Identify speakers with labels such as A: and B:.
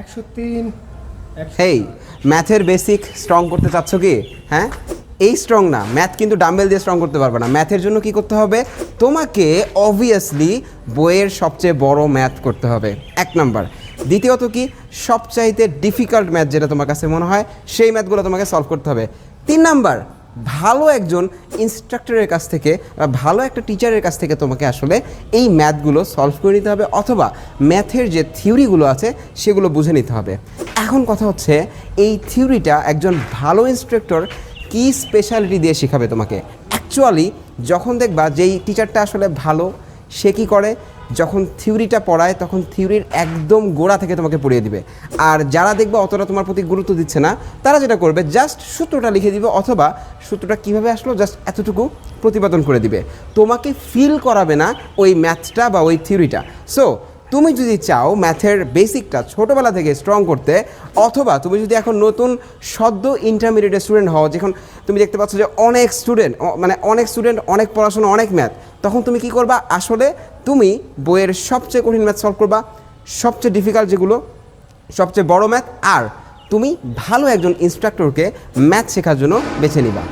A: একশো তিন
B: হেই ম্যাথের বেসিক স্ট্রং করতে চাচ্ছ কি? হ্যাঁ? এই স্ট্রং না ম্যাথ কিন্তু ডাম্বেল দিয়ে স্ট্রং করতে পারবে না। ম্যাথের জন্য কি করতে হবে? তোমাকে অবভিয়াসলি বইয়ের সবচেয়ে বড় ম্যাথ করতে হবে। এক নাম্বার দ্বিতীয়ত কি? সবচাইতে ডিফিকাল্ট ম্যাথ যেটা তোমার কাছে মনে হয় সেই ম্যাথগুলো তোমাকে সলভ করতে হবে। তিন নাম্বার ভালো একজন ইনস্ট্রাক্টরের কাছ থেকে বা ভালো একটা টিচারের কাছ থেকে তোমাকে আসলে এই ম্যাথগুলো সলভ করে নিতে হবে অথবা ম্যাথের যে থিওরিগুলো আছে, সেগুলো বুঝে নিতে হবে। এখন কথা হচ্ছে, এই থিওরিটা একজন ভালো ইনস্ট্রাক্টর কি স্পেশালিটি দিয়ে শেখাবে তোমাকে? অ্যাকচুয়ালি যখন দেখবা যেই টিচারটা আসলে ভালো, সে কী করে? যখন থিওরিটা পড়ায়, তখন থিওরির একদম গোড়া থেকে তোমাকে পড়িয়ে দিবে। আর যারা দেখবে অতটা তোমার প্রতি গুরুত্ব দিচ্ছে না, তারা যেটা করবে জাস্ট সূত্রটা লিখে দিবে অথবা সূত্রটা কীভাবে আসলো জাস্ট এতটুকু প্রতিপাদন করে দিবে। তোমাকে ফিল করাবে না ওই ম্যাথটা বা ওই থিওরিটা। সো তুমি যদি চাও ম্যাথের বেসিকটা ছোটোবেলা থেকে স্ট্রং করতে, অথবা তুমি যদি এখন নতুন সদ্য ইন্টারমিডিয়েটের স্টুডেন্ট হও, যখন তুমি দেখতে পাচ্ছ যে অনেক স্টুডেন্ট মানে অনেক স্টুডেন্ট অনেক পড়াশোনা, অনেক ম্যাথ তখন তুমি কি করবা? আসলে তুমি বইয়ের সবচেয়ে কঠিন ম্যাথ সলভ করবা, সবচেয়ে ডিফিকাল্ট যেগুলো, সবচেয়ে বড় ম্যাথ আর তুমি ভালো একজন ইনস্ট্রাক্টরকে ম্যাথ শেখার জন্য বেছে নিবা।